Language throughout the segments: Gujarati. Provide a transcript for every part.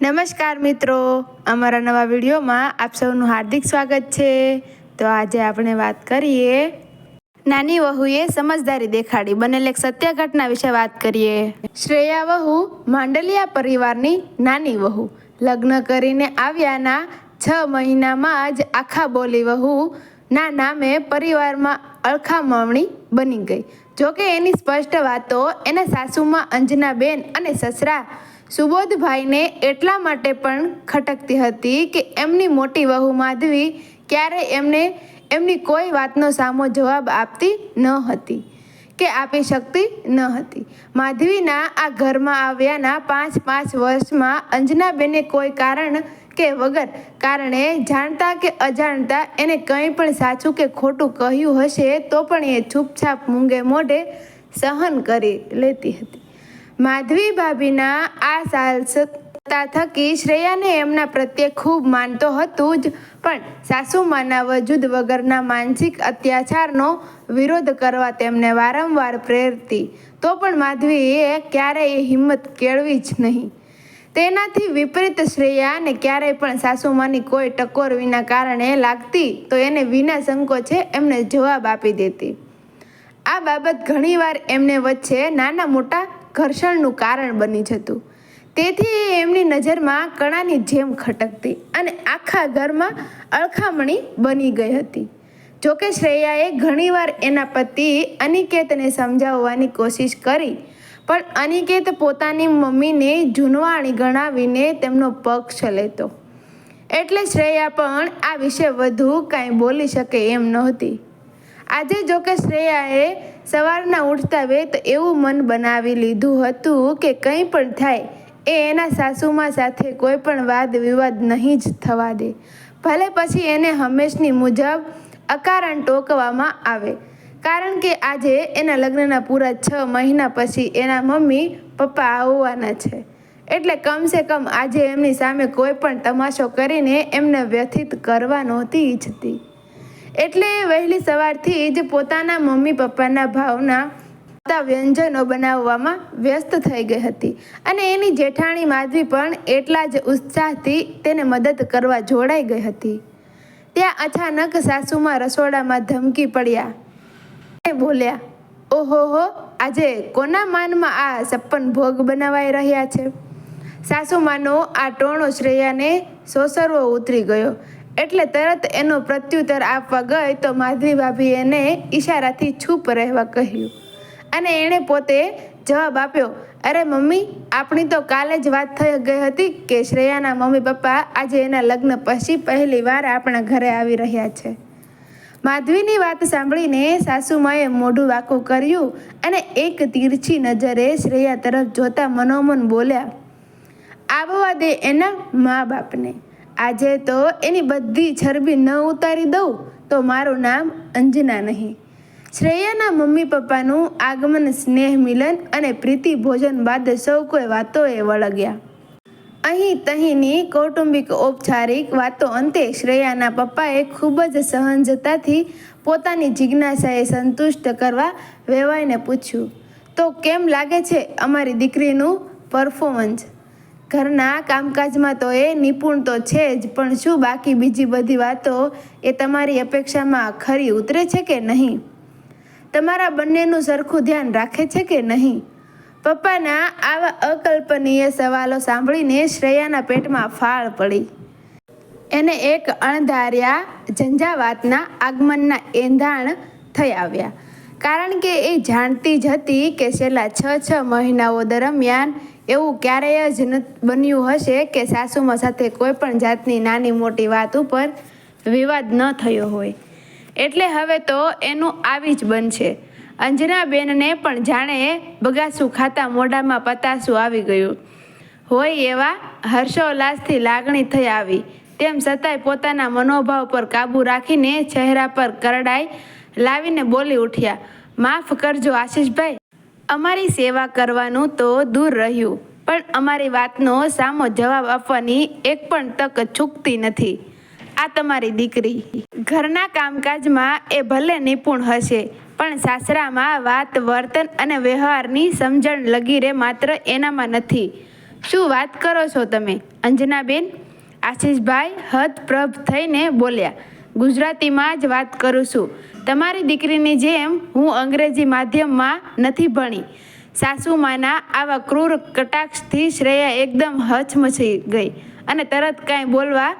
નમસ્કાર મિત્રો. અમારા નવા વિડીયોમાં આપ સૌનું હાર્દિક સ્વાગત છે. તો આજે આપણે વાત કરીએ નાની વહુએ સમજદારી દેખાડી બનેલ એક સત્ય ઘટના વિશે વાત કરીએ. શ્રેયા વહુ માંડલિયા પરિવારની નાની વહુ. લગ્ન કરીને આવ્યાના છ મહિનામાં જ આખા બોલી વહુ ના નામે પરિવારમાં અળખામણી બની ગઈ. જોકે એની સ્પષ્ટ વાતો એના સાસુમાં અંજનાબેન અને સસરા સુબોધભાઈને એટલા માટે પણ ખટકતી હતી કે એમની મોટી વહુ માધવી ક્યારે એમને, એમની કોઈ વાતનો સામો જવાબ આપતી ન હતી કે આપી શકતી ન હતી. માધવીના આ ઘરમાં આવ્યાના પાંચ પાંચ વર્ષમાં અંજનાબેને કોઈ કારણ કે વગર કારણે જાણતા કે અજાણતા એને કંઈ પણ સાચું કે ખોટું કહ્યું હશે તો પણ એ છૂપછાપ મૂંગે મોઢે સહન કરી લેતી હતી. માધવી ભાભીના આ સાહસતા થકી શ્રેયાને એમના પ્રત્યે ખૂબ માનતો હતું જ, પણ સાસુમાના વજૂદ વગરના માનસિક અત્યાચારનો વિરોધ કરવા તેમને વારંવાર પ્રેરતી. તો પણ માધવીએ ક્યારેય હિંમત કેળવી જ નહીં. તેનાથી વિપરીત શ્રેયાને ક્યારેય પણ સાસુમાની કોઈ ટકોર વિના કારણે લાગતી, તો એને વિના સંકોચે એમને જવાબ આપી દેતી. આ બાબત ઘણીવાર એમને વચ્ચે નાના મોટા ઘર્ષણનું કારણ બની જતું. તેથી એમની નજરમાં કણાની જેમ ખટકતી અને આખા ઘરમાં અળખામણી બની ગઈ હતી. જોકે શ્રેયાએ ઘણીવાર એના પતિ અનિકેતને સમજાવવાની કોશિશ કરી, પણ અનિકેત પોતાની મમ્મીને જૂનવાણી ગણાવીને તેમનો પક્ષ લેતો. એટલે શ્રેયા પણ આ વિશે વધુ કાંઈ બોલી શકે એમ નહોતી. આજે જોકે શ્રેયાએ સવારના ઉઠતા વેત એવું મન બનાવી લીધું હતું કે કંઈ પણ થાય, એ એના સાસુમાં સાથે કોઈ પણ વાદ વિવાદ નહીં જ થવા દે. ભલે પછી એને હંમેશની મુજબ અકારણ ટોકવામાં આવે. કારણ કે આજે એના લગ્નના પૂરા છ મહિના પછી એના મમ્મી, પપ્પા આવવાના છે. એટલે કમસે કમ આજે એમની સામે કોઈ પણ તમાશો કરીને એમને વ્યથિત કરવા નહોતી ઈચ્છતી. એટલે એ વહેલી સવારથી જ પોતાના મમ્મી પપ્પાના ભાવના વ્યંજનો બનાવવામાં વ્યસ્ત થઈ ગઈ હતી. અને એની જેઠાણી માધવી પણ એટલા જ ઉત્સાહથી તેને મદદ કરવા જોડાઈ ગઈ હતી. ત્યાં અચાનક સાસુમાં રસોડામાં ધમકી પડ્યા. એ બોલ્યા, ઓહો આજે કોના માનમાં આ સપ્પન ભોગ બનાવાઈ રહ્યા છે? સાસુમાનો આ ટોણો શ્રેયાને સોસરવો ઉતરી ગયો. એટલે તરત એનો પ્રત્યુત્તર આપવા ગઈ તો માધવી ભાભી એને ઈશારાથી છૂપ રહેવા કહ્યું. અને એણે પોતે જવાબ આપ્યો, અરે મમ્મી, આપણી તો કાલે જ વાત થઈ ગઈ હતી કે શ્રેયાના મમ્મી પપ્પા આજે એના લગ્ન પછી પહેલી વાર આપણા ઘરે આવી રહ્યા છે. માધવીની વાત સાંભળીને સાસુમાએ મોઢું વાંકું કર્યું અને એક તીરછી નજરે શ્રેયા તરફ જોતા મનોમન બોલ્યા, આવવા દે એના મા બાપને. આજે તો એની બધી છરબી ન ઉતારી દઉં તો મારું નામ અંજના નહીં. શ્રેયાના મમ્મી પપ્પાનું આગમન, સ્નેહ મિલન અને પ્રીતિ ભોજન બાદ સૌ કોઈ વાતોએ વળગ્યા. અહીં તહીંની કૌટુંબિક, ઔપચારિક વાતો અંતે શ્રેયાના પપ્પાએ ખૂબ જ સહનજતાથી પોતાની જિજ્ઞાસાએ સંતુષ્ટ કરવા વેવાઈને પૂછ્યું, તો કેમ લાગે છે અમારી દીકરીનું પરફોર્મન્સ ઘરના કામકાજમાં તો એ નિપુણ તો છે જ, પણ શું બાકી બીજી બધી વાતો એ તમારી અપેક્ષામાં ખરી ઉતરે છે કે નહીં? તમારા બંનેનું સરખું ધ્યાન રાખે છે કે નહીં? પપ્પાના આવા અકલ્પનીય સવાલો સાંભળીને શ્રેયાના પેટમાં ફાળ પડી. એને એક અણધાર્યા ઝંઝાવાતના આગમનના એંધાણ થઈ આવ્યા. કારણ કે એ જાણતી જ હતી કે છેલ્લા છ છ મહિનાઓ દરમિયાન એવું ક્યારેય જ બન્યું હશે કે સાસુમાં સાથે કોઈ પણ જાતની નાની મોટી વાત ઉપર વિવાદ ન થયો હોય. એટલે હવે તો એનું આવી જ બનશે. અંજનાબેનને પણ જાણે બગાસું ખાતા મોઢામાં પતાસું આવી ગયું. હોય એવા હર્ષોલ્લાસથી લાગણી થઈ આવી. તેમ છતાંય પોતાના મનોભાવ પર કાબૂ રાખીને ચહેરા પર કરડાઈ લાવીને બોલી ઉઠ્યા, માફ કરજો આશીષભાઈ. અમારી સેવા કરવાનું તો દૂર રહ્યું. પણ અમારી વાતનો સામો જવાબ આપવાની એક પણ તક ચૂકતી નથી. આ તમારી દીકરી. ઘરના કામકાજમાં એ ભલે નિપુણ હશે, પણ સાસરામાં વાત, વર્તન અને વ્યવહારની સમજણ લગીરે માત્ર એનામાં નથી. શું વાત કરો છો તમે? અંજનાબેન? આશીષભાઈ હતપ્રભ થઈને બોલ્યા, ગુજરાતીમાં જ વાત કરું છું. તમારી દીકરીની જેમ હું અંગ્રેજી માધ્યમમાં નથી ભણી. સાસુમાના આવા ક્રૂર કટાક્ષથી શ્રેયા એકદમ હચમચી ગઈ અને તરત કાંઈ બોલવા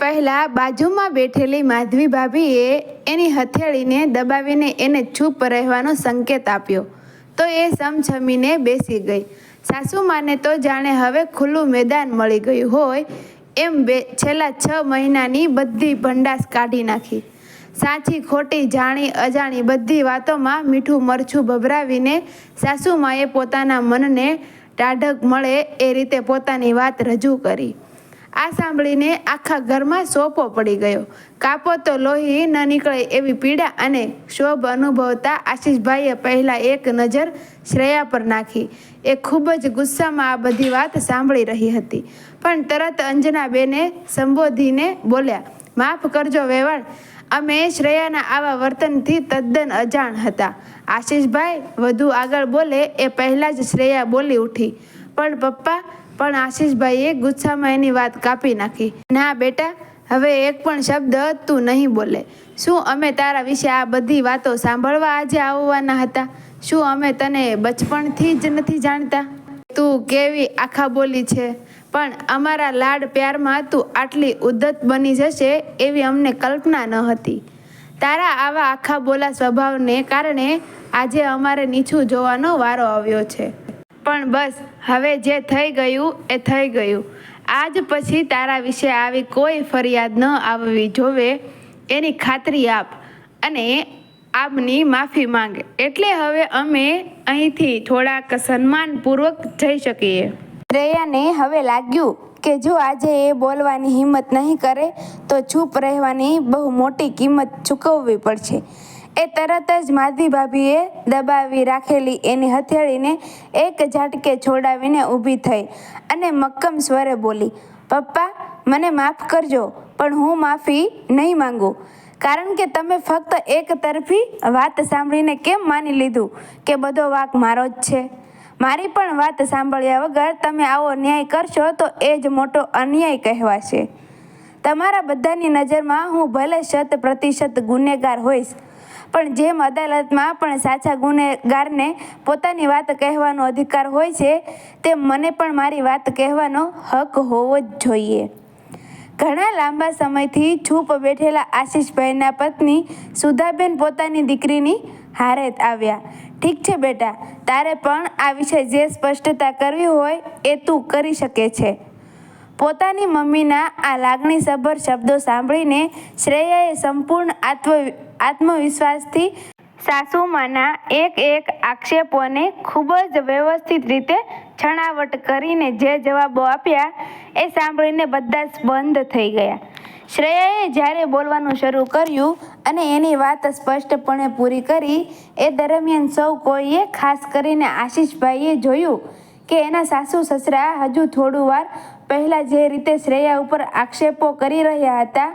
પહેલાં બાજુમાં બેઠેલી માધવી ભાભીએ એની હથેળીને દબાવીને એને ચૂપ રહેવાનો સંકેત આપ્યો. તો એ સમછમીને બેસી ગઈ. સાસુમાને તો જાણે હવે ખુલ્લું મેદાન મળી ગયું હોય એમ બે, છેલ્લા છ મહિનાની બધી ભંડાસ કાઢી નાખી. સાચી, ખોટી, જાણી, અજાણી બધી વાતોમાં મીઠું મરછું ભભરાવીને સાસુમાએ પોતાના મનને ટાઢક મળે એ રીતે પોતાની વાત રજૂ કરી. આ સાંભળીને આખા ઘરમાં સોપો પડી ગયો. કાપો તો લોહી ન નીકળે એવી પીડા અને શોભ અનુભવતા આશીષભાઈએ પહેલાં એક નજર શ્રેયા પર નાખી. એ ખૂબ જ ગુસ્સામાં આ બધી વાત સાંભળી રહી હતી. પણ તરત અંજનાબેને સંબોધીને બોલ્યા, માફ કરજો વેવાણ અમે શ્રેયાના આવા વર્તનથી તદ્દન અજાણ હતા. આશીષભાઈ વધુ આગળ બોલે એ પહેલાં જ શ્રેયા બોલી ઉઠી. પણ પપ્પા, પણ આશીષભાઈએ ગુસ્સામાં એની વાત કાપી નાખી. ના બેટા, હવે એક પણ શબ્દ તું નહીં બોલે. શું અમે તારા વિશે આ બધી વાતો સાંભળવા આજે આવવાના હતા? શું અમે તને બચપણથી જ નથી જાણતા? તું કેવી આખા બોલી છે? પણ અમારા લાડ પ્યારમાં તું આટલી ઉદ્ધત બની જશે એવી અમને કલ્પના ન હતી. તારા આવા આખા બોલા સ્વભાવને કારણે આજે અમારે નીચું જોવાનો વારો આવ્યો છે. પણ બસ, હવે જે થઈ ગયું એ થઈ ગયું. આજ પછી તારા વિશે આવી કોઈ ફરિયાદ ન આવવી જોવે એની ખાતરી આપ અને આપની માફી માંગે. એટલે હવે અમે અહીંથી થોડાક સન્માનપૂર્વક જઈ શકીએ. શ્રેયાને હવે લાગ્યું કે જો આજે એ બોલવાની હિંમત નહીં કરે, તો ચૂપ રહેવાની બહુ મોટી કિંમત ચૂકવવી પડશે. એ તરત જ માધી ભાભીએ દબાવી રાખેલી એની હથેળીને એક ઝાટકે છોડાવીને ઊભી થઈ અને મક્કમ સ્વરે બોલી, પપ્પા, મને માફ કરજો, પણ હું માફી નહીં માંગુ. કારણ કે તમે ફક્ત એક તરફી વાત સાંભળીને કેમ માની લીધું કે બધો વાક મારો જ છે? મારી પણ વાત સાંભળ્યા વગર તમે આવો ન્યાય કરશો તો એ જ મોટો અન્યાય કહેવાશે. તમારા બધાની નજરમાં હું ભલે શત પ્રતિશત ગુનેગાર હોઈશ, પણ જેમ અદાલતમાં પણ સાચા ગુનેગારને પોતાની વાત કહેવાનો અધિકાર હોય છે, તેમ મને પણ મારી વાત કહેવાનો હક હોવો જ જોઈએ. ઘણા લાંબા સમયથી છૂપ બેઠેલા આશીષભાઈના પત્ની સુધાબેન પોતાની દીકરીની હારે આવ્યા. ઠીક છે બેટા, તારે પણ આ વિશે જે સ્પષ્ટતા કરવી હોય એ તું કરી શકે છે. પોતાની મમ્મીના આ લાગણીસભર શબ્દો સાંભળીને શ્રેયાએ સંપૂર્ણ આત્મ, આત્મવિશ્વાસથી સાસુમાના એક એક આક્ષેપોને ખૂબ જ વ્યવસ્થિત રીતે છણાવટ કરીને જે જવાબો આપ્યા એ સાંભળીને બધા જ બંધ થઈ ગયા. શ્રેયાએ જ્યારે બોલવાનું શરૂ કર્યું અને એની વાત સ્પષ્ટપણે પૂરી કરી, એ દરમિયાન સૌ કોઈએ ખાસ કરીને આશીષભાઈએ જોયું કે એના સાસુ સસરા હજુ થોડું વાર પહેલાં જે રીતે શ્રેયા ઉપર આક્ષેપો કરી રહ્યા હતા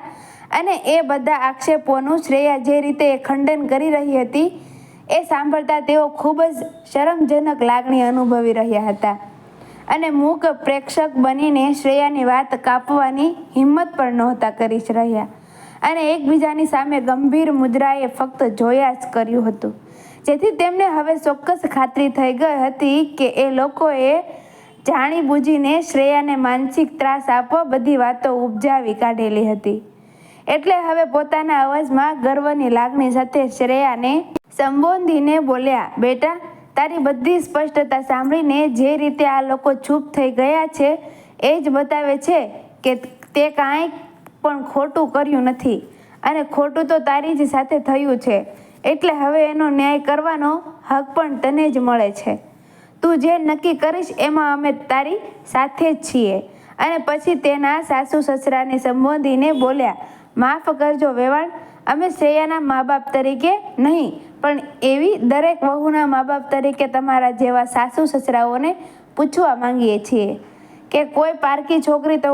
અને એ બધા આક્ષેપોનું શ્રેયા જે રીતે ખંડન કરી રહી હતી, એ સાંભળતા તેઓ ખૂબ જ શરમજનક લાગણી અનુભવી રહ્યા હતા. અને મૂક પ્રેક્ષક બનીને શ્રેયાની વાત કાપવાની હિંમત પણ નહોતા કરી રહ્યા. અને એકબીજાની સામે ગંભીર મુદ્રાએ ફક્ત જોયા જ કર્યું હતું. જેથી તેમને હવે ચોક્કસ ખાતરી થઈ ગઈ હતી કે એ લોકોએ જાણી બૂજીને શ્રેયાને માનસિક ત્રાસ આપવા બધી વાતો ઉપજાવી કાઢેલી હતી. એટલે હવે પોતાના અવાજમાં ગર્વની લાગણી સાથે શ્રેયાને સંબોધીને બોલ્યા, બેટા, તારી બધી સ્પષ્ટતા સાંભળીને જે રીતે આ લોકો ચૂપ થઈ ગયા છે, એ જ બતાવે છે કે તે કાંઈ પણ ખોટું કર્યું નથી. અને ખોટું તો તારી જ સાથે થયું છે. એટલે હવે એનો ન્યાય કરવાનો હક પણ તને જ મળે છે. તું જે નક્કી કરીશ એમાં અમે તારી સાથે જ છીએ. અને પછી તેના સાસુ સસરાને સંબોધીને બોલ્યા, માફ કરજો વેવાણ, અમે શ્રેયાના મા બાપ તરીકે નહીં, પણ એવી દરેક વહુના મા બાપ તરીકે તમારા જેવા સાસુ સસરાઓને પૂછવા માંગીએ છીએ. કે કોઈ પારકી છોકરી તો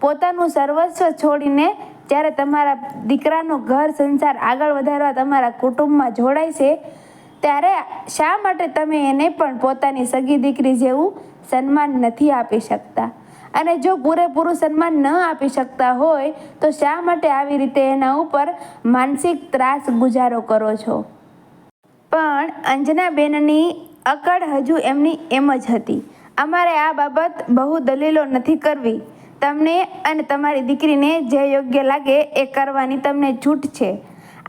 પોતાનું સર્વસ્વ છોડીને જ્યારે તમારા દીકરાનું ઘર સંસાર આગળ વધારવા તમારા કુટુંબમાં જોડાય છે, ત્યારે શા માટે તમે એને પણ પોતાની સગી દીકરી જેવું સન્માન નથી આપી શકતા? અને જો પૂરેપૂરું સન્માન ન આપી શકતા હોય, તો શા માટે આવી રીતે એના ઉપર માનસિક ત્રાસ ગુજારો કરો છો? પણ અંજનાબેનની અકડ હજુ એમની એમ જ હતી. અમારે આ બાબત બહુ દલીલો નથી કરવી. તમને અને તમારી દીકરીને જે યોગ્ય લાગે એ કરવાની તમને છૂટ છે.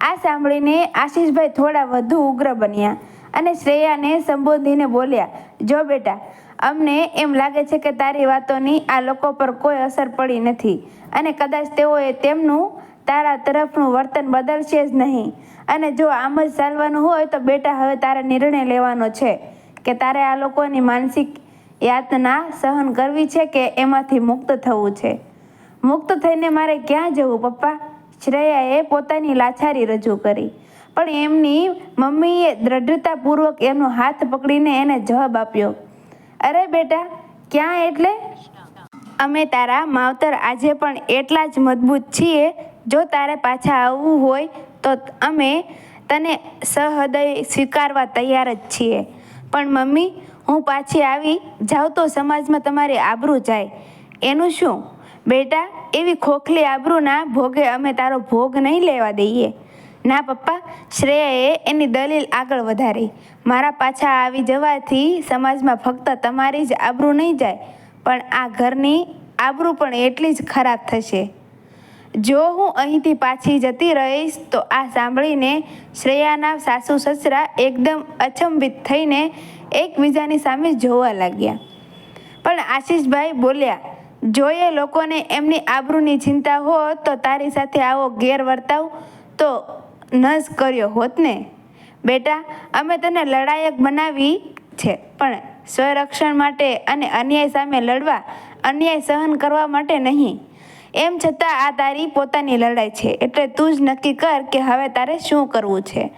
આ સાંભળીને આશીષભાઈ થોડા વધુ ઉગ્ર બન્યા અને શ્રેયાને સંબોધીને બોલ્યા, જો બેટા, અમને એમ લાગે છે કે તારી વાતોની આ લોકો પર કોઈ અસર પડી નથી અને કદાચ તેઓએ તેમનું, તારા તરફનું વર્તન બદલશે જ નહીં. અને જો આમ જ ચાલવાનું હોય તો બેટા હવે તારે નિર્ણય લેવાનો છે કે તારે આ લોકોની માનસિક યાતના સહન કરવી છે કે એમાંથી મુક્ત થવું છે? મુક્ત થઈને મારે ક્યાં જવું, પપ્પા? શ્રેયાએ પોતાની લાચારી રજૂ કરી. પણ એમની મમ્મીએ દ્રઢતાપૂર્વક એમનો હાથ પકડીને એને જવાબ આપ્યો, અરે બેટા, ક્યાં એટલે? અમે તારા માવતર આજે પણ એટલા જ મજબૂત છીએ, જો તારે પાછા આવવું હોય તો અમે તને સહૃદય સ્વીકારવા તૈયાર જ છીએ. પણ મમ્મી હું પાછી આવી જાઉં તો સમાજમાં તમારી આબરૂ જાય. એનું શું? બેટા, એવી ખોખલી આબરૂના ભોગે અમે તારો ભોગ નહીં લેવા દઈએ. ના પપ્પા, શ્રેયાએ એની દલીલ આગળ વધારી. મારા પાછા આવી જવાથી સમાજમાં ફક્ત તમારી જ આબરૂ નહીં જાય, પણ આ ઘરની આબરૂ પણ એટલી જ ખરાબ થશે. જો હું અહીંથી પાછી જતી રહીશ, તો આ સાંભળીને શ્રેયાના સાસુ સસરા એકદમ અચંબિત થઈને એકબીજાની સામે જોવા લાગ્યા. પણ આશીષભાઈ બોલ્યા, જો એ લોકોને એમની આબરૂની ચિંતા હોત તો તારી સાથે આવો ગેરવર્તાવ તો ન જ કર્યો હોત ને? બેટા, અમે તને લડાયક બનાવી છે, પણ સ્વરક્ષણ માટે અને અન્યાય સામે લડવા અન્યાય સહન કરવા માટે નહીં. એમ છતાં આ તારી પોતાની લડાઈ છે, એટલે તું જ નક્કી કર કે હવે તારે શું કરવું છે.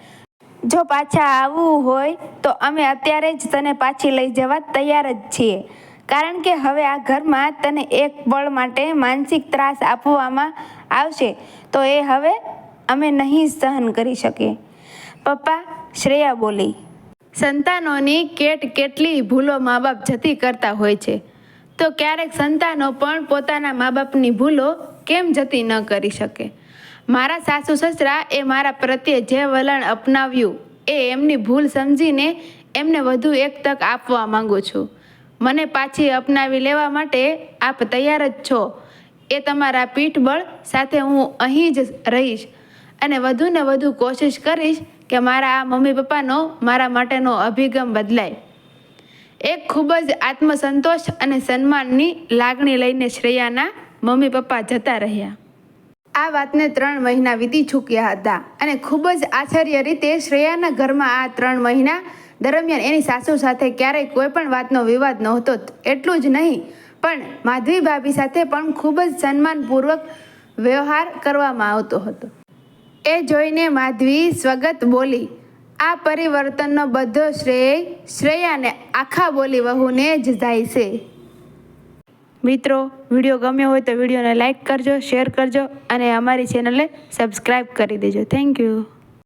જો પાછા આવવું હોય, તો અમે અત્યારે જ તને પાછી લઈ જવા તૈયાર જ છીએ. કારણ કે હવે આ ઘરમાં તને એક પળ માટે માનસિક ત્રાસ આપવામાં આવશે, તો એ હવે અમે નહીં સહન કરી શકીએ. પપ્પા, શ્રેયા બોલી. સંતાનોની કેટ કેટલી ભૂલો મા બાપ જતી કરતા હોય છે. તો ક્યારેક સંતાનો પણ પોતાના મા બાપની ભૂલો કેમ જતી ન કરી શકે? મારા સાસુ સસરા એ મારા પ્રત્યે જે વલણ અપનાવ્યું એ એમની ભૂલ સમજીને એમને વધુ એક તક આપવા માંગુ છું. મને પાછી અપનાવી લેવા માટે આપ તૈયાર જ છો. એ તમારા પીઠબળ સાથે હું અહીં જ રહીશ અને વધુ ને વધુ કોશિશ કરીશ કે મારા આ મમ્મી પપ્પાનો મારા માટેનો અભિગમ બદલાય. એક ખૂબ જ આત્મસંતોષ અને સન્માનની લાગણી લઈને શ્રેયાના મમ્મી પપ્પા જતા રહ્યા. આ વાતને ત્રણ મહિના વીતી ચૂક્યા હતા અને ખૂબ જ આશ્ચર્ય રીતે શ્રેયાના ઘરમાં આ ત્રણ મહિના દરમિયાન એની સાસુ સાથે ક્યારેય કોઈ પણ વાતનો વિવાદ નહોતો એટલું જ નહીં, પણ માધવી ભાભી સાથે પણ ખૂબ જ સન્માનપૂર્વક વ્યવહાર કરવામાં આવતો હતો. એ જોઈને માધવી સ્વગત બોલી, આ પરિવર્તનનો બધો શ્રેય શ્રેયાને આખા બોલી વહુને જ જાય છે. મિત્રો વીડિયો ગમ્યો હોય તો વિડીયોને લાઇક કરજો શેર કરજો અને અમારી ચેનલને સબસ્ક્રાઈબ કરી દેજો. Thank you